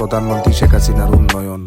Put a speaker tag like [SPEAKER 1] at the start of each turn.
[SPEAKER 1] প্রধানমন্ত্রী শেখ হাসিনার উন্নয়ন।